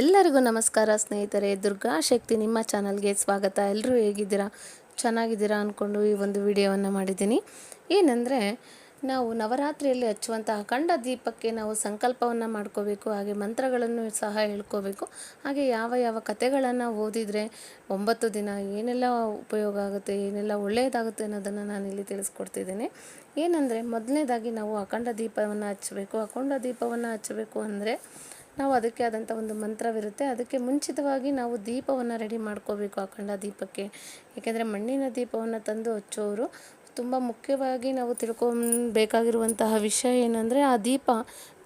ಎಲ್ಲರಿಗೂ ನಮಸ್ಕಾರ ಸ್ನೇಹಿತರೆ, ದುರ್ಗಾ ಶಕ್ತಿ ನಿಮ್ಮ ಚಾನಲ್ಗೆ ಸ್ವಾಗತ. ಎಲ್ಲರೂ ಹೇಗಿದ್ದೀರಾ? ಚೆನ್ನಾಗಿದ್ದೀರಾ ಅಂದ್ಕೊಂಡು ಈ ಒಂದು ವಿಡಿಯೋವನ್ನು ಮಾಡಿದ್ದೀನಿ. ಏನಂದರೆ, ನಾವು ನವರಾತ್ರಿಯಲ್ಲಿ ಹಚ್ಚುವಂಥ ಅಖಂಡ ದೀಪಕ್ಕೆ ನಾವು ಸಂಕಲ್ಪವನ್ನು ಮಾಡ್ಕೋಬೇಕು, ಹಾಗೆ ಮಂತ್ರಗಳನ್ನು ಸಹ ಹೇಳ್ಕೋಬೇಕು. ಹಾಗೆ ಯಾವ ಯಾವ ಕಥೆಗಳನ್ನು ಓದಿದರೆ ಒಂಬತ್ತು ದಿನ ಏನೆಲ್ಲ ಉಪಯೋಗ ಆಗುತ್ತೆ, ಏನೆಲ್ಲ ಒಳ್ಳೆಯದಾಗುತ್ತೆ ಅನ್ನೋದನ್ನು ನಾನು ಇಲ್ಲಿ ತಿಳಿಸ್ಕೊಡ್ತಿದ್ದೀನಿ. ಏನಂದರೆ, ಮೊದಲನೇದಾಗಿ ನಾವು ಅಖಂಡ ದೀಪವನ್ನು ಹಚ್ಚಬೇಕು. ಅಖಂಡ ದೀಪವನ್ನು ಹಚ್ಚಬೇಕು ಅಂದರೆ ನಾವು ಅದಕ್ಕೆ ಆದಂಥ ಒಂದು ಮಂತ್ರವಿರುತ್ತೆ. ಅದಕ್ಕೆ ಮುಂಚಿತವಾಗಿ ನಾವು ದೀಪವನ್ನು ರೆಡಿ ಮಾಡ್ಕೋಬೇಕು ಅಖಂಡ ದೀಪಕ್ಕೆ. ಏಕೆಂದರೆ ಮಣ್ಣಿನ ದೀಪವನ್ನು ತಂದು ಹಚ್ಚೋರು, ತುಂಬ ಮುಖ್ಯವಾಗಿ ನಾವು ತಿಳ್ಕೊಬೇಕಾಗಿರುವಂತಹ ವಿಷಯ ಏನಂದರೆ ಆ ದೀಪ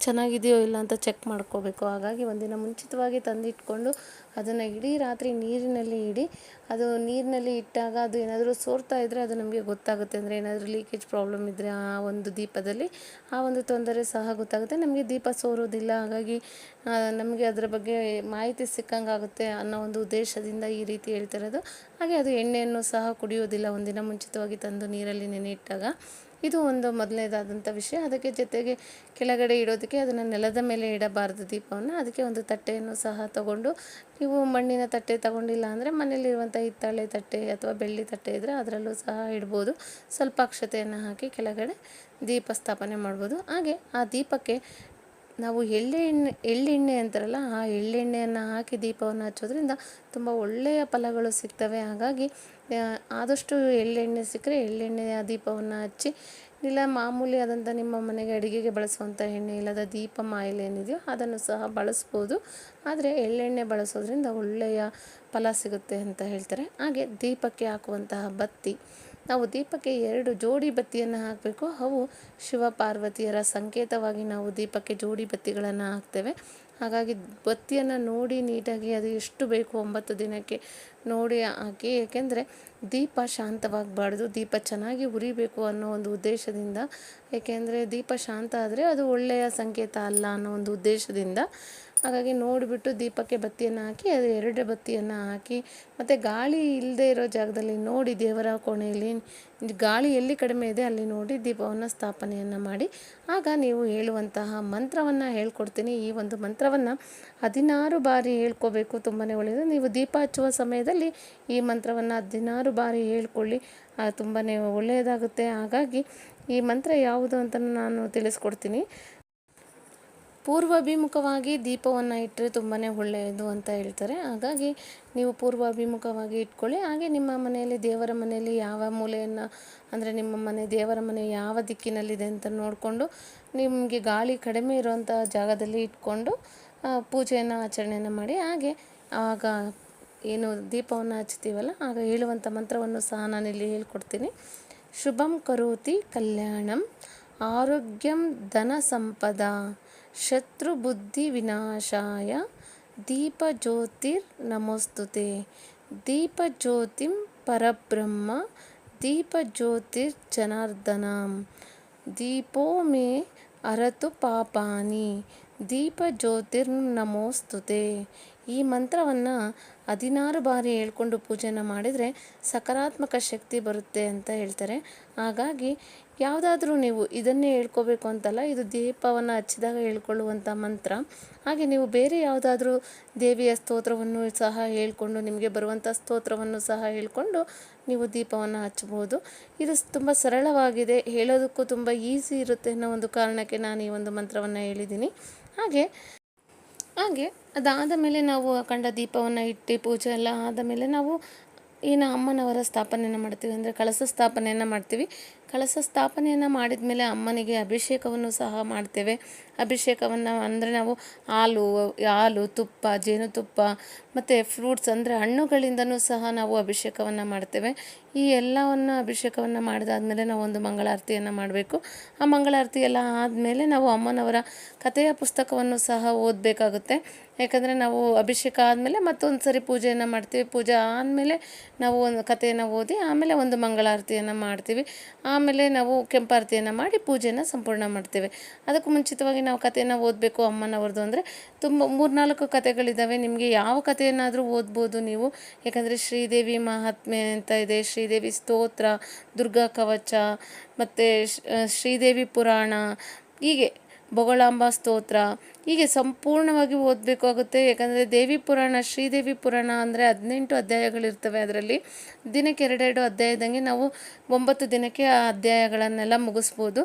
ಚೆನ್ನಾಗಿದೆಯೋ ಇಲ್ಲ ಅಂತ ಚೆಕ್ ಮಾಡ್ಕೋಬೇಕು. ಹಾಗಾಗಿ ಒಂದಿನ ಮುಂಚಿತವಾಗಿ ತಂದಿಟ್ಕೊಂಡು ಅದನ್ನು ಇಡೀ ರಾತ್ರಿ ನೀರಿನಲ್ಲಿ ಇಡಿ. ಅದು ನೀರಿನಲ್ಲಿ ಇಟ್ಟಾಗ ಅದು ಏನಾದರೂ ಸೋರ್ತಾ ಇದ್ದರೆ ಅದು ನಮಗೆ ಗೊತ್ತಾಗುತ್ತೆ. ಅಂದರೆ ಏನಾದರೂ ಲೀಕೇಜ್ ಪ್ರಾಬ್ಲಮ್ ಇದ್ದರೆ ಆ ಒಂದು ದೀಪದಲ್ಲಿ ಆ ಒಂದು ತೊಂದರೆ ಸಹ ಗೊತ್ತಾಗುತ್ತೆ. ನಮಗೆ ದೀಪ ಸೋರೋದಿಲ್ಲ. ಹಾಗಾಗಿ ನಮಗೆ ಅದರ ಬಗ್ಗೆ ಮಾಹಿತಿ ಸಿಕ್ಕಂಗಾಗುತ್ತೆ ಅನ್ನೋ ಒಂದು ಉದ್ದೇಶದಿಂದ ಈ ರೀತಿ ಹೇಳ್ತಿರೋದು ಹಾಗೆ ಅದು ಎಣ್ಣೆಯನ್ನು ಸಹ ಕುಡಿಯೋದಿಲ್ಲ. ಒಂದಿನ ಮುಂಚಿತವಾಗಿ ತಂದು ನೀರಲ್ಲಿ ನೆನೆ ಇಟ್ಟಾಗ. ಇದು ಒಂದು ಮೊದಲನೇದಾದಂಥ ವಿಷಯ. ಅದಕ್ಕೆ ಜೊತೆಗೆ ಕೆಳಗಡೆ ಇಡೋದಕ್ಕೆ ಅದನ್ನು ನೆಲದ ಮೇಲೆ ಇಡಬಾರ್ದು ದೀಪವನ್ನು. ಅದಕ್ಕೆ ಒಂದು ತಟ್ಟೆಯನ್ನು ಸಹ ತಗೊಂಡು, ನೀವು ಮಣ್ಣಿನ ತಟ್ಟೆ ತಗೊಂಡಿಲ್ಲ ಅಂದರೆ ಮನೇಲಿರುವಂಥ ಹಿತ್ತಾಳೆ ತಟ್ಟೆ ಅಥವಾ ಬೆಳ್ಳಿ ತಟ್ಟೆ ಇದ್ದರೆ ಅದರಲ್ಲೂ ಸಹ ಇಡ್ಬೋದು. ಸ್ವಲ್ಪ ಅಕ್ಷತೆಯನ್ನು ಹಾಕಿ ಕೆಳಗಡೆ ದೀಪ ಸ್ಥಾಪನೆ ಮಾಡ್ಬೋದು. ಹಾಗೆ ಆ ದೀಪಕ್ಕೆ ನಾವು ಎಳ್ಳೆಣ್ಣೆ ಎಳ್ಳೆಣ್ಣೆ ಅಂತಾರಲ್ಲ, ಆ ಎಳ್ಳೆಣ್ಣೆಯನ್ನು ಹಾಕಿ ದೀಪವನ್ನು ಹಚ್ಚೋದ್ರಿಂದ ತುಂಬ ಒಳ್ಳೆಯ ಫಲಗಳು ಸಿಗ್ತವೆ. ಹಾಗಾಗಿ ಆದಷ್ಟು ಎಳ್ಳೆಣ್ಣೆ ಸಿಕ್ಕರೆ ಎಳ್ಳೆಣ್ಣೆಯ ದೀಪವನ್ನು ಹಚ್ಚಿ, ಇಲ್ಲ ಮಾಮೂಲಿ ಆದಂಥ ನಿಮ್ಮ ಮನೆಗೆ ಅಡುಗೆಗೆ ಬಳಸುವಂಥ ಎಣ್ಣೆ ಇಲ್ಲದ ದೀಪ ಮಾಯಿಲೆ ಏನಿದೆಯೋ ಅದನ್ನು ಸಹ ಬಳಸ್ಬೋದು. ಆದರೆ ಎಳ್ಳೆಣ್ಣೆ ಬಳಸೋದ್ರಿಂದ ಒಳ್ಳೆಯ ಫಲ ಸಿಗುತ್ತೆ ಅಂತ ಹೇಳ್ತಾರೆ. ಹಾಗೆ ದೀಪಕ್ಕೆ ಹಾಕುವಂತಹ ಬತ್ತಿ. ನಾವು ದೀಪಕ್ಕೆ ಎರಡು ಜೋಡಿ ಬತ್ತಿಯನ್ನು ಹಾಕಬೇಕು. ಅವು ಶಿವ ಪಾರ್ವತಿಯರ ಸಂಕೇತವಾಗಿ ನಾವು ದೀಪಕ್ಕೆ ಜೋಡಿ ಬತ್ತಿಗಳನ್ನು ಹಾಕ್ತೇವೆ. ಹಾಗಾಗಿ ಬತ್ತಿಯನ್ನು ನೋಡಿ ನೀಟಾಗಿ ಅದು ಎಷ್ಟು ಬೇಕು ಒಂಬತ್ತು ದಿನಕ್ಕೆ ನೋಡಿ ಹಾಕಿ. ಏಕೆಂದರೆ ದೀಪ ಶಾಂತವಾಗಬಾರ್ದು, ದೀಪ ಚೆನ್ನಾಗಿ ಉರಿಬೇಕು ಅನ್ನೋ ಒಂದು ಉದ್ದೇಶದಿಂದ. ಏಕೆಂದರೆ ದೀಪ ಶಾಂತ ಆದರೆ ಅದು ಒಳ್ಳೆಯ ಸಂಕೇತ ಅಲ್ಲ ಅನ್ನೋ ಒಂದು ಉದ್ದೇಶದಿಂದ ಹಾಗಾಗಿ ನೋಡಿಬಿಟ್ಟು ದೀಪಕ್ಕೆ ಬತ್ತಿಯನ್ನು ಹಾಕಿ, ಅದು ಎರಡು ಬತ್ತಿಯನ್ನು ಹಾಕಿ, ಮತ್ತು ಗಾಳಿ ಇಲ್ಲದೆ ಇರೋ ಜಾಗದಲ್ಲಿ ನೋಡಿ ದೇವರ ಕೋಣೆಯಲ್ಲಿ, ಗಾಳಿ ಎಲ್ಲಿ ಕಡಿಮೆ ಇದೆ ಅಲ್ಲಿ ನೋಡಿ ದೀಪವನ್ನು ಸ್ಥಾಪನೆಯನ್ನು ಮಾಡಿ. ಆಗ ನೀವು ಹೇಳುವಂತಹ ಮಂತ್ರವನ್ನು ಹೇಳ್ಕೊಡ್ತೀನಿ. ಈ ಒಂದು ಮಂತ್ರವನ್ನು ಹದಿನಾರು ಬಾರಿ ಹೇಳ್ಕೋಬೇಕು ತುಂಬಾ ಒಳ್ಳೆಯದು. ನೀವು ದೀಪ ಹಚ್ಚುವ ಸಮಯದಲ್ಲಿ ಈ ಮಂತ್ರವನ್ನು ಹದಿನಾರು ಬಾರಿ ಹೇಳ್ಕೊಳ್ಳಿ. ತುಂಬಾ ಒಳ್ಳೆಯದಾಗುತ್ತೆ. ಹಾಗಾಗಿ ಈ ಮಂತ್ರ ಯಾವುದು ಅಂತ ನಾನು ತಿಳಿಸ್ಕೊಡ್ತೀನಿ. ಪೂರ್ವಾಭಿಮುಖವಾಗಿ ದೀಪವನ್ನು ಇಟ್ಟರೆ ತುಂಬಾ ಒಳ್ಳೆಯದು ಅಂತ ಹೇಳ್ತಾರೆ. ಹಾಗಾಗಿ ನೀವು ಪೂರ್ವಾಭಿಮುಖವಾಗಿ ಇಟ್ಕೊಳ್ಳಿ. ಹಾಗೆ ನಿಮ್ಮ ಮನೆಯಲ್ಲಿ ದೇವರ ಮನೆಯಲ್ಲಿ ಯಾವ ಮೂಲೆಯನ್ನು, ಅಂದರೆ ನಿಮ್ಮ ಮನೆ, ದೇವರ ಮನೆ ಯಾವ ದಿಕ್ಕಿನಲ್ಲಿದೆ ಅಂತ ನೋಡಿಕೊಂಡು ನಿಮಗೆ ಗಾಳಿ ಕಡಿಮೆ ಇರುವಂಥ ಜಾಗದಲ್ಲಿ ಇಟ್ಕೊಂಡು ಪೂಜೆಯನ್ನು, ಆಚರಣೆಯನ್ನು ಮಾಡಿ. ಹಾಗೆ ಆಗ ಏನು ದೀಪವನ್ನು ಹಚ್ತೀವಲ್ಲ ಆಗ ಹೇಳುವಂಥ ಮಂತ್ರವನ್ನು ಸಹ ನಾನಿಲ್ಲಿ ಹೇಳ್ಕೊಡ್ತೀನಿ. ಶುಭಂ ಕರೋತಿ ಕಲ್ಯಾಣಂ, ಆರೋಗ್ಯಂ ಧನ ಸಂಪದ. ಶತ್ರುಬುದ್ಧಿ ವಿನಾಶಾಯ ದೀಪಜ್ಯೋತಿರ್ ನಮೋಸ್ತುತೆ. ದೀಪಜ್ಯೋತಿಂ ಪರಬ್ರಹ್ಮ, ದೀಪಜ್ಯೋತಿರ್ ಜನಾರ್ದನ. ದೀಪೋ ಮೇ ಅರತು ಪಾಪಾನಿ, ದೀಪಜ್ಯೋತಿರ್ ನಮೋಸ್ತುತೆ. ಈ ಮಂತ್ರವನ್ನು ಹದಿನಾರು ಬಾರಿ ಹೇಳ್ಕೊಂಡು ಪೂಜೆನ ಮಾಡಿದರೆ ಸಕಾರಾತ್ಮಕ ಶಕ್ತಿ ಬರುತ್ತೆ ಅಂತ ಹೇಳ್ತಾರೆ. ಹಾಗಾಗಿ ಯಾವುದಾದ್ರೂ ನೀವು ಇದನ್ನೇ ಹೇಳ್ಕೋಬೇಕು ಅಂತಲ್ಲ, ಇದು ದೀಪವನ್ನು ಹಚ್ಚಿದಾಗ ಹೇಳ್ಕೊಳ್ಳುವಂಥ ಮಂತ್ರ. ಹಾಗೆ ನೀವು ಬೇರೆ ಯಾವುದಾದ್ರೂ ದೇವಿಯ ಸ್ತೋತ್ರವನ್ನು ಸಹ ಹೇಳ್ಕೊಂಡು, ನಿಮಗೆ ಬರುವಂಥ ಸ್ತೋತ್ರವನ್ನು ಸಹ ಹೇಳ್ಕೊಂಡು ನೀವು ದೀಪವನ್ನು ಹಚ್ಚಬಹುದು. ಇದು ತುಂಬ ಸರಳವಾಗಿದೆ. ಹೇಳೋದಕ್ಕೂ ತುಂಬ ಈಸಿ ಇರುತ್ತೆ ಅನ್ನೋ ಒಂದು ಕಾರಣಕ್ಕೆ ನಾನು ಈ ಒಂದು ಮಂತ್ರವನ್ನು ಹೇಳಿದ್ದೀನಿ. ಹಾಗೆ ಹಾಗೆ ಅದಾದ ಮೇಲೆ ನಾವು ಅಖಂಡ ದೀಪವನ್ನು ಇಟ್ಟು ಪೂಜೆ ಎಲ್ಲ ಆದ ಮೇಲೆ ನಾವು ಏನು ಅಮ್ಮನವರ ಸ್ಥಾಪನೆಯನ್ನು ಮಾಡ್ತೀವಿ. ಅಂದರೆ ಕಳಸ ಸ್ಥಾಪನೆಯನ್ನು ಮಾಡ್ತೀವಿ. ಕಳಸ ಸ್ಥಾಪನೆಯನ್ನು ಮಾಡಿದ ಮೇಲೆ ಅಮ್ಮನಿಗೆ ಅಭಿಷೇಕವನ್ನು ಸಹ ಮಾಡ್ತೇವೆ. ಅಭಿಷೇಕವನ್ನು ಅಂದರೆ ನಾವು ಹಾಲು ಹಾಲು, ತುಪ್ಪ, ಜೇನುತುಪ್ಪ ಮತ್ತು ಫ್ರೂಟ್ಸ್ ಅಂದರೆ ಹಣ್ಣುಗಳಿಂದನೂ ಸಹ ನಾವು ಅಭಿಷೇಕವನ್ನು ಮಾಡ್ತೇವೆ. ಈ ಎಲ್ಲವನ್ನು ಅಭಿಷೇಕವನ್ನು ಮಾಡಿದಾದ್ಮೇಲೆ ನಾವು ಒಂದು ಮಂಗಳಾರತಿಯನ್ನು ಮಾಡಬೇಕು. ಆ ಮಂಗಳಾರತಿ ಎಲ್ಲ ಆದಮೇಲೆ ನಾವು ಅಮ್ಮನವರ ಕಥೆಯ ಪುಸ್ತಕವನ್ನು ಸಹ ಓದಬೇಕಾಗುತ್ತೆ. ಯಾಕಂದರೆ ನಾವು ಅಭಿಷೇಕ ಆದಮೇಲೆ ಮತ್ತೊಂದು ಸರಿ ಪೂಜೆಯನ್ನು ಮಾಡ್ತೀವಿ. ಪೂಜೆ ಆದಮೇಲೆ ನಾವು ಒಂದು ಕಥೆಯನ್ನು ಓದಿ ಆಮೇಲೆ ಒಂದು ಮಂಗಳಾರತಿಯನ್ನು ಮಾಡ್ತೀವಿ. ಆಮೇಲೆ ನಾವು ಕೆಂಪಾರತಿಯನ್ನು ಮಾಡಿ ಪೂಜೆಯನ್ನು ಸಂಪೂರ್ಣ ಮಾಡ್ತೇವೆ. ಅದಕ್ಕೂ ಮುಂಚಿತವಾಗಿ ನಾವು ಕಥೆಯನ್ನು ಓದಬೇಕು ಅಮ್ಮನವ್ರದ್ದು ಅಂದರೆ ತುಂಬ ಮೂರ್ನಾಲ್ಕು ಕಥೆಗಳಿದ್ದಾವೆ ನಿಮಗೆ ಯಾವ ಕಥೆಯನ್ನಾದರೂ ಓದ್ಬೋದು ನೀವು. ಯಾಕಂದರೆ ಶ್ರೀದೇವಿ ಮಹಾತ್ಮೆ ಅಂತ ಇದೆ, ಶ್ರೀದೇವಿ ಸ್ತೋತ್ರ, ದುರ್ಗಾ ಕವಚ, ಮತ್ತು ಶ್ರೀದೇವಿ ಪುರಾಣ, ಹೀಗೆ. ಬೊಗಳಾಂಬ ಸ್ತೋತ್ರ. ಹೀಗೆ ಸಂಪೂರ್ಣವಾಗಿ ಓದಬೇಕಾಗುತ್ತೆ. ಯಾಕಂದರೆ ದೇವಿ ಪುರಾಣ, ಶ್ರೀದೇವಿ ಪುರಾಣ ಅಂದರೆ ಹದಿನೆಂಟು ಅಧ್ಯಾಯಗಳಿರ್ತವೆ ಅದರಲ್ಲಿ. ದಿನಕ್ಕೆ ಎರಡೆರಡು ಅಧ್ಯಾಯದಂಗೆ ನಾವು ಒಂಬತ್ತು ದಿನಕ್ಕೆ ಆ ಅಧ್ಯಾಯಗಳನ್ನೆಲ್ಲ ಮುಗಿಸ್ಬೋದು.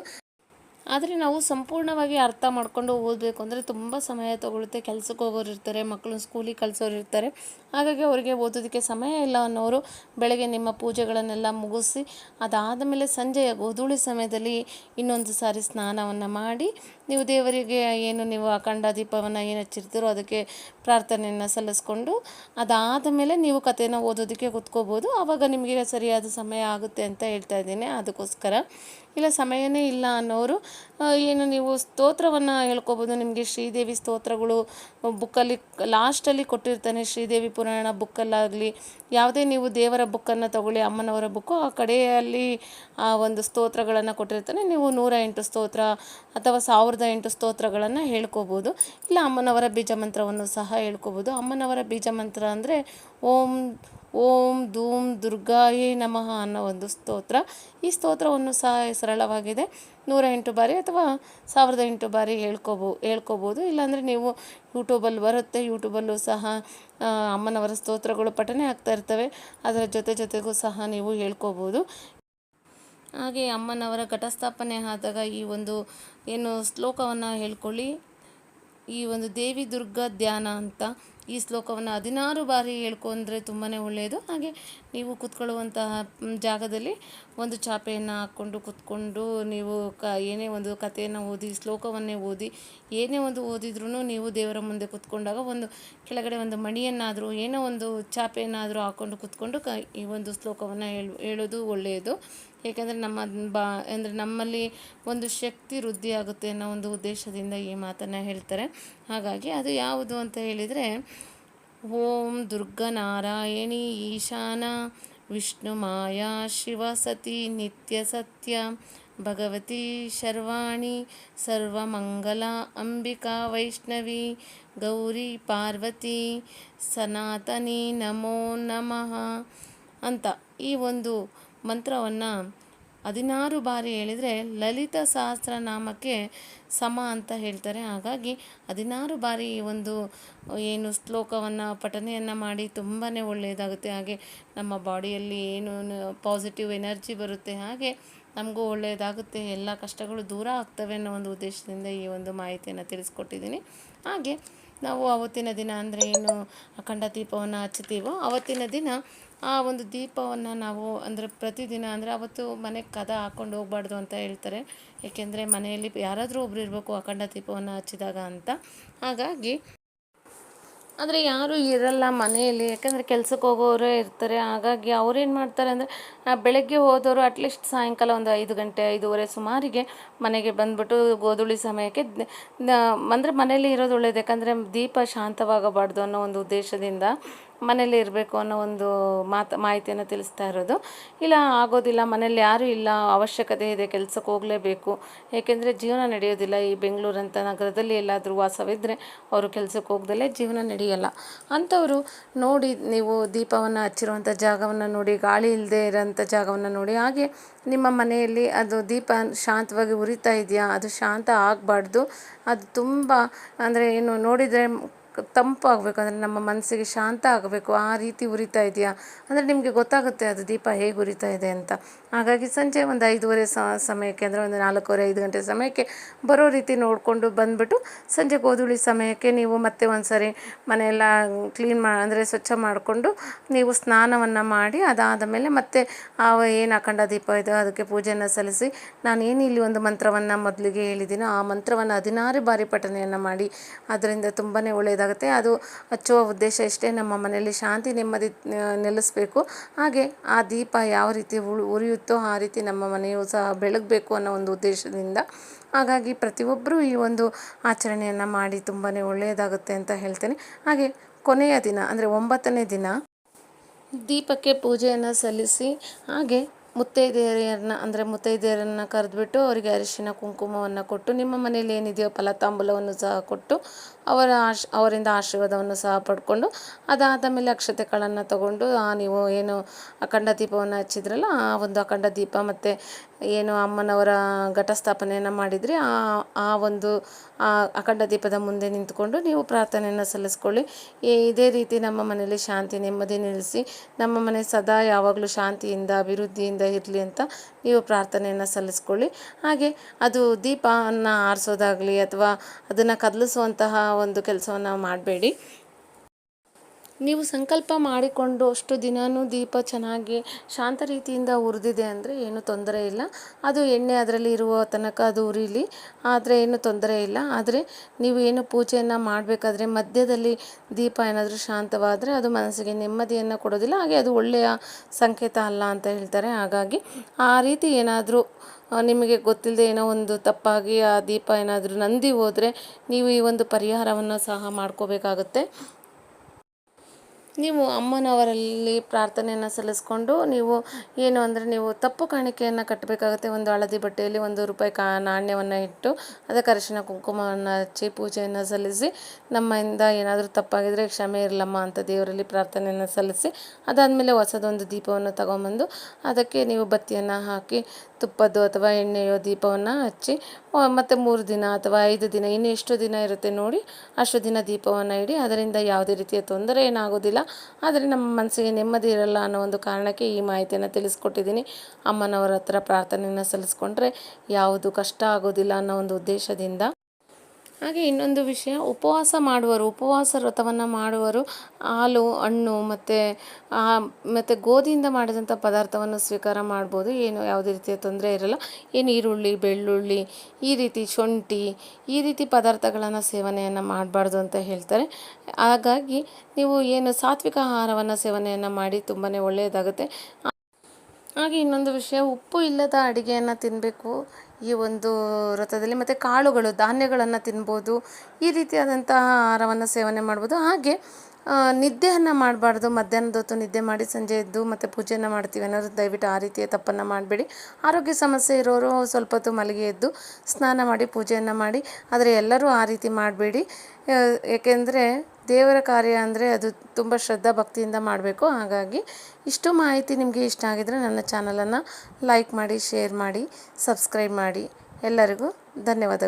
ಆದರೆ ನಾವು ಸಂಪೂರ್ಣವಾಗಿ ಅರ್ಥ ಮಾಡ್ಕೊಂಡು ಓದಬೇಕು ಅಂದರೆ ತುಂಬ ಸಮಯ ತೊಗೊಳುತ್ತೆ. ಕೆಲಸಕ್ಕೆ ಹೋಗೋರು ಇರ್ತಾರೆ ಮಕ್ಕಳು ಸ್ಕೂಲಿಗೆ ಕಳಿಸೋರು ಇರ್ತಾರೆ. ಹಾಗಾಗಿ ಅವರಿಗೆ ಓದೋದಕ್ಕೆ ಸಮಯ ಇಲ್ಲ ಅನ್ನೋರು ಬೆಳಗ್ಗೆ ನಿಮ್ಮ ಪೂಜೆಗಳನ್ನೆಲ್ಲ ಮುಗಿಸಿ ಅದಾದ ಮೇಲೆ ಸಂಜೆಯ ಗೋಧೂಳಿ ಸಮಯದಲ್ಲಿ ಇನ್ನೊಂದು ಸಾರಿ ಸ್ನಾನವನ್ನು ಮಾಡಿ ನೀವು ದೇವರಿಗೆ ಏನು ನೀವು ಅಖಂಡ ದೀಪವನ್ನು ಏನು ಹಚ್ಚಿರ್ತೀರೋ ಅದಕ್ಕೆ ಪ್ರಾರ್ಥನೆಯನ್ನು ಸಲ್ಲಿಸ್ಕೊಂಡು ಅದಾದ ಮೇಲೆ ನೀವು ಕಥೆನ ಓದೋದಕ್ಕೆ ಕೂತ್ಕೋಬೋದು. ಆವಾಗ ನಿಮಗೆ ಸರಿಯಾದ ಸಮಯ ಆಗುತ್ತೆ ಅಂತ ಹೇಳ್ತಾ ಇದ್ದೀನಿ. ಅದಕ್ಕೋಸ್ಕರ. ಇಲ್ಲ, ಸಮಯನೇ ಇಲ್ಲ ಅನ್ನೋರು ಏನು ನೀವು ಸ್ತೋತ್ರವನ್ನು ಹೇಳ್ಕೊಬೋದು. ನಿಮಗೆ ಶ್ರೀದೇವಿ ಸ್ತೋತ್ರಗಳು ಬುಕ್ಕಲ್ಲಿ, ಲಾಸ್ಟಲ್ಲಿ ಕೊಟ್ಟಿರ್ತಾನೆ ಶ್ರೀದೇವಿ ಪುರಾಣ ಬುಕ್ಕಲ್ಲಾಗಲಿ, ಯಾವುದೇ ನೀವು ದೇವರ ಬುಕ್ಕನ್ನು ತಗೊಳ್ಳಿ, ಅಮ್ಮನವರ ಬುಕ್ಕು, ಆ ಕಡೆಯಲ್ಲಿ ಆ ಒಂದು ಸ್ತೋತ್ರಗಳನ್ನು ಕೊಟ್ಟಿರ್ತಾನೆ. ನೀವು ನೂರ ಎಂಟು ಸ್ತೋತ್ರ ಅಥವಾ ಸಾವಿರದ ಎಂಟು ಸ್ತೋತ್ರಗಳನ್ನು ಹೇಳ್ಕೋಬೋದು. ಇಲ್ಲ ಅಮ್ಮನವರ ಬೀಜ ಮಂತ್ರವನ್ನು ಸಹ ಹೇಳ್ಕೋಬೋದು. ಅಮ್ಮನವರ ಬೀಜ ಮಂತ್ರ ಅಂದರೆ ಓಂ ಓಂ ಧೂಮ್ ದುರ್ಗಾಯೇ ನಮಃ ಅನ್ನೋ ಒಂದು ಸ್ತೋತ್ರ. ಈ ಸ್ತೋತ್ರವನ್ನು ಸಹ ಸರಳವಾಗಿದೆ. ನೂರ ಎಂಟು ಬಾರಿ ಅಥವಾ ಸಾವಿರದ ಎಂಟು ಬಾರಿ ಹೇಳ್ಕೋಬೋ, ಹೇಳ್ಕೋಬೋದು. ಇಲ್ಲಾಂದರೆ ನೀವು ಯೂಟ್ಯೂಬಲ್ಲಿ ಬರುತ್ತೆ. ಯೂಟ್ಯೂಬಲ್ಲೂ ಸಹ ಅಮ್ಮನವರ ಸ್ತೋತ್ರಗಳು ಪಠನೆ ಆಗ್ತಾ ಇರ್ತವೆ. ಅದರ ಜೊತೆ ಜೊತೆಗೂ ಸಹ ನೀವು ಹೇಳ್ಕೊಬೋದು. ಹಾಗೆ ಅಮ್ಮನವರ ಘಟಸ್ಥಾಪನೆ ಆದಾಗ ಈ ಒಂದು ಏನು ಶ್ಲೋಕವನ್ನು ಹೇಳ್ಕೊಳ್ಳಿ. ಈ ಒಂದು ದೇವಿ ದುರ್ಗ ಧ್ಯಾನ ಅಂತ ಈ ಶ್ಲೋಕವನ್ನು ಹದಿನಾರು ಬಾರಿ ಹೇಳ್ಕೊಂಡ್ರೆ ತುಂಬಾ ಒಳ್ಳೆಯದು ಹಾಗೆ ನೀವು ಕೂತ್ಕೊಳ್ಳುವಂತಹ ಜಾಗದಲ್ಲಿ ಒಂದು ಚಾಪೆಯನ್ನು ಹಾಕ್ಕೊಂಡು ಕೂತ್ಕೊಂಡು ನೀವು ಕ ಏನೇ ಒಂದು ಕಥೆಯನ್ನು ಓದಿ, ಶ್ಲೋಕವನ್ನೇ ಓದಿ, ಏನೇ ಒಂದು ಓದಿದ್ರೂ ನೀವು ದೇವರ ಮುಂದೆ ಕೂತ್ಕೊಂಡಾಗ ಒಂದು ಕೆಳಗಡೆ ಒಂದು ಮಣಿಯನ್ನಾದರೂ, ಏನೋ ಒಂದು ಚಾಪೆಯನ್ನಾದರೂ ಹಾಕ್ಕೊಂಡು ಕೂತ್ಕೊಂಡು ಕ ಈ ಒಂದು ಶ್ಲೋಕವನ್ನು ಹೇಳು ಹೇಳೋದು ಒಳ್ಳೆಯದು ಏಕೆಂದರೆ ನಮ್ಮ ಬಾ, ಅಂದರೆ ನಮ್ಮಲ್ಲಿ ಒಂದು ಶಕ್ತಿ ವೃದ್ಧಿ ಆಗುತ್ತೆ ಅನ್ನೋ ಒಂದು ಉದ್ದೇಶದಿಂದ ಈ ಮಾತನ್ನು ಹೇಳ್ತಾರೆ. ಹಾಗಾಗಿ ಅದು ಯಾವುದು ಅಂತ ಹೇಳಿದರೆ, ಓಂ ದುರ್ಗನಾರಾಯಣಿ ಈಶಾನ, ವಿಷ್ಣು ಮಾಯಾ, ಶಿವ ಸತಿ, ನಿತ್ಯ ಸತ್ಯ, ಭಗವತಿ ಶರ್ವಾಣಿ, ಸರ್ವಮಂಗಲ, ಅಂಬಿಕಾ ವೈಷ್ಣವಿ, ಗೌರಿ ಪಾರ್ವತಿ, ಸನಾತನಿ ನಮೋ ನಮಃ ಅಂತ ಈ ಒಂದು ಮಂತ್ರವನ್ನು ಹದಿನಾರು ಬಾರಿ ಹೇಳಿದರೆ ಲಲಿತ ಸಹಸ್ರನಾಮಕ್ಕೆ ಸಮ ಅಂತ ಹೇಳ್ತಾರೆ. ಹಾಗಾಗಿ ಹದಿನಾರು ಬಾರಿ ಈ ಒಂದು ಏನು ಶ್ಲೋಕವನ್ನು, ಪಠನೆಯನ್ನು ಮಾಡಿ ತುಂಬಾ ಒಳ್ಳೆಯದಾಗುತ್ತೆ. ಹಾಗೆ ನಮ್ಮ ಬಾಡಿಯಲ್ಲಿ ಏನು ಪಾಸಿಟಿವ್ ಎನರ್ಜಿ ಬರುತ್ತೆ, ಹಾಗೆ ನಮಗೂ ಒಳ್ಳೆಯದಾಗುತ್ತೆ. ಎಲ್ಲ ಕಷ್ಟಗಳು ದೂರ ಆಗ್ತವೆ ಅನ್ನೋ ಒಂದು ಉದ್ದೇಶದಿಂದ ಈ ಒಂದು ಮಾಹಿತಿಯನ್ನು ತಿಳಿಸ್ಕೊಟ್ಟಿದ್ದೀನಿ. ಹಾಗೆ ನಾವು ಅವತ್ತಿನ ದಿನ ಅಂದರೆ ಏನು ಅಖಂಡ ದೀಪವನ್ನು ಹಚ್ತೀವೋ ಅವತ್ತಿನ ದಿನ ಆ ಒಂದು ದೀಪವನ್ನು ನಾವು ಅಂದರೆ ಪ್ರತಿದಿನ ಅಂದರೆ ಅವತ್ತು ಮನೆಗೆ ಕದ ಹಾಕ್ಕೊಂಡು ಹೋಗ್ಬಾರ್ದು ಅಂತ ಹೇಳ್ತಾರೆ. ಏಕೆಂದರೆ ಮನೆಯಲ್ಲಿ ಯಾರಾದರೂ ಒಬ್ರು ಇರಬೇಕು ಅಖಂಡ ದೀಪವನ್ನು ಹಚ್ಚಿದಾಗ ಅಂತ. ಹಾಗಾಗಿ ಆದರೆ ಯಾರೂ ಇರಲ್ಲ ಮನೆಯಲ್ಲಿ. ಯಾಕಂದರೆ ಕೆಲ್ಸಕ್ಕೆ ಹೋಗೋರೇ ಇರ್ತಾರೆ. ಹಾಗಾಗಿ ಅವ್ರೇನು ಮಾಡ್ತಾರೆ ಅಂದರೆ ಬೆಳಗ್ಗೆ ಹೋದವರು ಅಟ್ಲೀಸ್ಟ್ ಸಾಯಂಕಾಲ ಒಂದು ಐದು ಗಂಟೆ, ಐದೂವರೆ ಸುಮಾರಿಗೆ ಮನೆಗೆ ಬಂದ್ಬಿಟ್ಟು ಗೋಧೂಳಿ ಸಮಯಕ್ಕೆ ಅಂದರೆ ಮನೆಯಲ್ಲಿ ಇರೋದು ಒಳ್ಳೇದು. ಯಾಕಂದರೆ ದೀಪ ಶಾಂತವಾಗಬಾರ್ದು ಅನ್ನೋ ಒಂದು ಉದ್ದೇಶದಿಂದ ಮನೇಲಿ ಇರಬೇಕು ಅನ್ನೋ ಒಂದು ಮಾತು, ಮಾಹಿತಿಯನ್ನು ತಿಳಿಸ್ತಾ ಇರೋದು. ಇಲ್ಲ, ಆಗೋದಿಲ್ಲ ಮನೇಲಿ ಯಾರೂ ಇಲ್ಲ, ಅವಶ್ಯಕತೆ ಇದೆ, ಕೆಲಸಕ್ಕೆ ಹೋಗಲೇಬೇಕು. ಏಕೆಂದರೆ ಜೀವನ ನಡೆಯೋದಿಲ್ಲ. ಈ ಬೆಂಗಳೂರಂಥ ನಗರದಲ್ಲಿ ಎಲ್ಲಾದರೂ ವಾಸವಿದ್ದರೆ ಅವರು ಕೆಲಸಕ್ಕೆ ಹೋಗ್ದಲೇ ಜೀವನ ನಡೆಯಲ್ಲ. ಅಂಥವರು ನೋಡಿ, ನೀವು ದೀಪವನ್ನು ಹಚ್ಚಿರುವಂಥ ಜಾಗವನ್ನು ನೋಡಿ, ಗಾಳಿ ಇಲ್ಲದೆ ಇರೋಂಥ ಜಾಗವನ್ನು ನೋಡಿ, ಹಾಗೆ ನಿಮ್ಮ ಮನೆಯಲ್ಲಿ ಅದು ದೀಪ ಶಾಂತವಾಗಿ ಉರಿತಾ ಇದೆಯಾ? ಅದು ಶಾಂತ ಆಗಬಾರ್ದು. ಅದು ತುಂಬ, ಅಂದರೆ ಏನು, ನೋಡಿದರೆ ತಂಪು ಆಗಬೇಕು ಅಂದರೆ ನಮ್ಮ ಮನಸ್ಸಿಗೆ ಶಾಂತ ಆಗಬೇಕು ಆ ರೀತಿ ಉರಿತಾ ಇದೆಯಾ? ಅಂದರೆ ನಿಮಗೆ ಗೊತ್ತಾಗುತ್ತೆ ಅದು ದೀಪ ಹೇಗೆ ಉರಿತಾ ಇದೆ ಅಂತ. ಹಾಗಾಗಿ ಸಂಜೆ ಒಂದು ಐದೂವರೆ ಸಮಯಕ್ಕೆ ಅಂದರೆ ಒಂದು ನಾಲ್ಕೂವರೆ, ಐದು ಗಂಟೆ ಸಮಯಕ್ಕೆ ಬರೋ ರೀತಿ ನೋಡಿಕೊಂಡು ಬಂದುಬಿಟ್ಟು ಸಂಜೆ ಗೋಧೂಳಿ ಸಮಯಕ್ಕೆ ನೀವು ಮತ್ತೆ ಒಂದು ಸರಿ ಮನೆಯೆಲ್ಲ ಕ್ಲೀನ್ ಮಾ, ಅಂದರೆ ಸ್ವಚ್ಛ ಮಾಡಿಕೊಂಡು ನೀವು ಸ್ನಾನವನ್ನು ಮಾಡಿ ಅದಾದ ಮೇಲೆ ಮತ್ತೆ, ಆ, ಏನು ಅಖಂಡ ದೀಪ ಇದೆ ಅದಕ್ಕೆ ಪೂಜೆಯನ್ನು ಸಲ್ಲಿಸಿ ನಾನು ಏನು ಇಲ್ಲಿ ಒಂದು ಮಂತ್ರವನ್ನು ಮೊದಲಿಗೆ ಹೇಳಿದ್ದೀನೋ ಆ ಮಂತ್ರವನ್ನು ಹದಿನಾರು ಬಾರಿ ಪಠನೆಯನ್ನು ಮಾಡಿ. ಅದರಿಂದ ತುಂಬಾ ಒಳ್ಳೆಯದಾಗುತ್ತೆ ಅದು ಹಚ್ಚುವ ಉದ್ದೇಶ ಇಷ್ಟೇ. ನಮ್ಮ ಮನೆಯಲ್ಲಿ ಶಾಂತಿ, ನೆಮ್ಮದಿ ನೆಲೆಸಬೇಕು. ಹಾಗೆ ಆ ದೀಪ ಯಾವ ರೀತಿ ಉರಿಯುತ್ತೋ ಆ ರೀತಿ ನಮ್ಮ ಮನೆಯು ಸಹ ಬೆಳಗಬೇಕು ಅನ್ನೋ ಒಂದು ಉದ್ದೇಶದಿಂದ. ಹಾಗಾಗಿ ಪ್ರತಿಯೊಬ್ಬರೂ ಈ ಒಂದು ಆಚರಣೆಯನ್ನು ಮಾಡಿ ತುಂಬಾ ಒಳ್ಳೆಯದಾಗುತ್ತೆ ಅಂತ ಹೇಳ್ತೇನೆ. ಹಾಗೆ ಕೊನೆಯ ದಿನ, ಅಂದರೆ ಒಂಬತ್ತನೇ ದಿನ ದೀಪಕ್ಕೆ ಪೂಜೆಯನ್ನು ಸಲ್ಲಿಸಿ, ಹಾಗೆ ಮುತ್ತೈದೆಯರನ್ನ, ಅಂದರೆ ಮುತ್ತೈದೆಯರನ್ನು ಕರೆದುಬಿಟ್ಟು ಅವರಿಗೆ ಅರಿಶಿನ ಕುಂಕುಮವನ್ನು ಕೊಟ್ಟು, ನಿಮ್ಮ ಮನೇಲಿ ಏನಿದೆಯೋ ಫಲತಾಂಬೂಲವನ್ನು ಸಹ ಕೊಟ್ಟು, ಅವರ ಆಶ್, ಅವರಿಂದ ಆಶೀರ್ವಾದವನ್ನು ಸಹ ಪಡ್ಕೊಂಡು, ಅದಾದ ಮೇಲೆ ಅಕ್ಷತೆಗಳನ್ನು ತಗೊಂಡು ನೀವು ಏನು ಅಖಂಡ ದೀಪವನ್ನು ಹಚ್ಚಿದ್ರಲ್ಲ, ಆ ಒಂದು ಅಖಂಡ ದೀಪ ಮತ್ತು ಏನು ಅಮ್ಮನವರ ಘಟಸ್ಥಾಪನೆಯನ್ನು ಮಾಡಿದರೆ, ಆ ಆ ಒಂದು ಅಖಂಡ ದೀಪದ ಮುಂದೆ ನಿಂತ್ಕೊಂಡು ನೀವು ಪ್ರಾರ್ಥನೆಯನ್ನು ಸಲ್ಲಿಸ್ಕೊಳ್ಳಿ. ಇದೇ ರೀತಿ ನಮ್ಮ ಮನೆಯಲ್ಲಿ ಶಾಂತಿ, ನೆಮ್ಮದಿ ನಿಲ್ಲಿಸಿ ನಮ್ಮ ಮನೆ ಸದಾ ಯಾವಾಗಲೂ ಶಾಂತಿಯಿಂದ, ಅಭಿವೃದ್ಧಿಯಿಂದ ಇರಲಿ ಅಂತ ನೀವು ಪ್ರಾರ್ಥನೆಯನ್ನು ಸಲ್ಲಿಸ್ಕೊಳ್ಳಿ. ಹಾಗೆ ಅದು ದೀಪವನ್ನು ಆರಿಸೋದಾಗಲಿ ಅಥವಾ ಅದನ್ನು ಕದಲಿಸುವಂತಹ ಒಂದು ಕೆಲಸವನ್ನು ಮಾಡಬೇಡಿ. ನೀವು ಸಂಕಲ್ಪ ಮಾಡಿಕೊಂಡು ಅಷ್ಟು ದಿನವೂ ದೀಪ ಚೆನ್ನಾಗಿ ಶಾಂತ ರೀತಿಯಿಂದ ಉರಿದಿದೆ ಅಂದರೆ ಏನು ತೊಂದರೆ ಇಲ್ಲ. ಅದು ಎಣ್ಣೆ ಅದರಲ್ಲಿ ಇರುವ ತನಕ ಅದು ಉರಿಲಿ. ಆದರೆ ಏನು ತೊಂದರೆ ಇಲ್ಲ. ಆದರೆ ನೀವು ಏನು ಪೂಜೆಯನ್ನು ಮಾಡಬೇಕಾದ್ರೆ ಮಧ್ಯದಲ್ಲಿ ದೀಪ ಏನಾದರೂ ಶಾಂತವಾದರೆ ಅದು ಮನಸ್ಸಿಗೆ ನೆಮ್ಮದಿಯನ್ನು ಕೊಡೋದಿಲ್ಲ. ಹಾಗೆ ಅದು ಒಳ್ಳೆಯ ಸಂಕೇತ ಅಲ್ಲ ಅಂತ ಹೇಳ್ತಾರೆ. ಹಾಗಾಗಿ ಆ ರೀತಿ ಏನಾದರೂ ನಿಮಗೆ ಗೊತ್ತಿಲ್ಲದೆ ಏನೋ ಒಂದು ತಪ್ಪಾಗಿ ಆ ದೀಪ ಏನಾದರೂ ನಂದಿ ಹೋದರೆ ನೀವು ಈ ಒಂದು ಪರಿಹಾರವನ್ನು ಸಹ ಮಾಡ್ಕೋಬೇಕಾಗುತ್ತೆ. ನೀವು ಅಮ್ಮನವರಲ್ಲಿ ಪ್ರಾರ್ಥನೆಯನ್ನು ಸಲ್ಲಿಸ್ಕೊಂಡು ನೀವು ಏನು ಅಂದರೆ ನೀವು ತಪ್ಪು ಕಾಣಿಕೆಯನ್ನು ಕಟ್ಟಬೇಕಾಗುತ್ತೆ ಒಂದು ಹಳದಿ ಬಟ್ಟೆಯಲ್ಲಿ ಒಂದು ರೂಪಾಯಿ ಕಾ ನಾಣ್ಯವನ್ನು ಇಟ್ಟು ಅದಕ್ಕೆ ಅರಿಶಿನ ಕುಂಕುಮವನ್ನು ಹಚ್ಚಿ ಪೂಜೆಯನ್ನು ಸಲ್ಲಿಸಿ, ನಮ್ಮಿಂದ ಏನಾದರೂ ತಪ್ಪಾಗಿದ್ದರೆ ಕ್ಷಮೆ ಇರಲಮ್ಮ ಅಂತ ದೇವರಲ್ಲಿ ಪ್ರಾರ್ಥನೆಯನ್ನು ಸಲ್ಲಿಸಿ, ಅದಾದಮೇಲೆ ಹೊಸದೊಂದು ದೀಪವನ್ನು ತಗೊಂಬಂದು ಅದಕ್ಕೆ ನೀವು ಬತ್ತಿಯನ್ನು ಹಾಕಿ ತುಪ್ಪದ್ದು ಅಥವಾ ಎಣ್ಣೆಯೋ ದೀಪವನ್ನು ಹಚ್ಚಿ ಮತ್ತು ಮೂರು ದಿನ ಅಥವಾ ಐದು ದಿನ ಇನ್ನು ಎಷ್ಟು ದಿನ ಇರುತ್ತೆ ನೋಡಿ, ಅಷ್ಟು ದಿನ ದೀಪವನ್ನು ಇಡಿ, ಅದರಿಂದ ಯಾವುದೇ ರೀತಿಯ ತೊಂದರೆ ಏನಾಗೋದಿಲ್ಲ. ಆದರೆ ನಮ್ಮ ಮನಸ್ಸಿಗೆ ನೆಮ್ಮದಿ ಇರಲ್ಲ ಅನ್ನೋ ಒಂದು ಕಾರಣಕ್ಕೆ ಈ ಮಾಹಿತಿಯನ್ನು ತಿಳಿಸ್ಕೊಟ್ಟಿದ್ದೀನಿ. ಅಮ್ಮನವರ ಹತ್ರ ಪ್ರಾರ್ಥನೆಯನ್ನು ಸಲ್ಲಿಸ್ಕೊಂಡ್ರೆ ಯಾವುದು ಕಷ್ಟ ಆಗೋದಿಲ್ಲ ಅನ್ನೋ ಒಂದು ಉದ್ದೇಶದಿಂದ. ಹಾಗೆ ಇನ್ನೊಂದು ವಿಷಯ, ಉಪವಾಸ ಮಾಡುವರು, ಉಪವಾಸ ವ್ರತವನ್ನು ಮಾಡುವರು, ಹಾಲು, ಹಣ್ಣು ಮತ್ತು ಮತ್ತು ಗೋಧಿಯಿಂದ ಮಾಡಿದಂಥ ಪದಾರ್ಥವನ್ನು ಸ್ವೀಕಾರ ಮಾಡ್ಬೋದು. ಏನು ಯಾವುದೇ ರೀತಿಯ ತೊಂದರೆ ಇರಲ್ಲ. ಏನು ಈರುಳ್ಳಿ ಬೆಳ್ಳುಳ್ಳಿ, ಈ ರೀತಿ ಶುಂಠಿ, ಈ ರೀತಿ ಪದಾರ್ಥಗಳನ್ನು ಸೇವನೆಯನ್ನು ಮಾಡಬಾರ್ದು ಅಂತ ಹೇಳ್ತಾರೆ. ಹಾಗಾಗಿ ನೀವು ಏನು ಸಾತ್ವಿಕ ಆಹಾರವನ್ನು ಸೇವನೆಯನ್ನು ಮಾಡಿ ತುಂಬಾ ಒಳ್ಳೆಯದಾಗುತ್ತೆ. ಹಾಗೆ ಇನ್ನೊಂದು ವಿಷಯ, ಉಪ್ಪು ಇಲ್ಲದ ಅಡುಗೆಯನ್ನು ತಿನ್ನಬೇಕು ಈ ಒಂದು ವ್ರತದಲ್ಲಿ ಮತ್ತು ಕಾಳುಗಳು, ಧಾನ್ಯಗಳನ್ನು ತಿನ್ಬೋದು, ಈ ರೀತಿಯಾದಂತಹ ಆಹಾರವನ್ನು ಸೇವನೆ ಮಾಡ್ಬೋದು. ಹಾಗೆ ನಿದ್ದೆಯನ್ನು ಮಾಡಬಾರ್ದು. ಮಧ್ಯಾಹ್ನದ ಹೊತ್ತು ನಿದ್ದೆ ಮಾಡಿ ಸಂಜೆ ಎದ್ದು ಮತ್ತು ಪೂಜೆಯನ್ನು ಮಾಡ್ತೀವಿ ಅನ್ನೋದು ದಯವಿಟ್ಟು ಆ ರೀತಿಯ ತಪ್ಪನ್ನು ಮಾಡಬೇಡಿ. ಆರೋಗ್ಯ ಸಮಸ್ಯೆ ಇರೋರು ಸ್ವಲ್ಪ ಹೊತ್ತು ಮಲಗಿ ಎದ್ದು ಸ್ನಾನ ಮಾಡಿ ಪೂಜೆಯನ್ನು ಮಾಡಿ, ಆದರೆ ಎಲ್ಲರೂ ಆ ರೀತಿ ಮಾಡಬೇಡಿ. ಏಕೆಂದರೆ ದೇವರ ಕಾರ್ಯ ಅಂದರೆ ಅದು ತುಂಬ ಶ್ರದ್ಧಾ ಭಕ್ತಿಯಿಂದ ಮಾಡಬೇಕು. ಹಾಗಾಗಿ ಇಷ್ಟು ಮಾಹಿತಿ ನಿಮಗೆ ಇಷ್ಟ ಆಗಿದರೆ ನನ್ನ ಚಾನಲನ್ನು ಲೈಕ್ ಮಾಡಿ ಶೇರ್ ಮಾಡಿ ಸಬ್ಸ್ಕ್ರೈಬ್ ಮಾಡಿ. ಎಲ್ಲರಿಗೂ ಧನ್ಯವಾದಗಳು.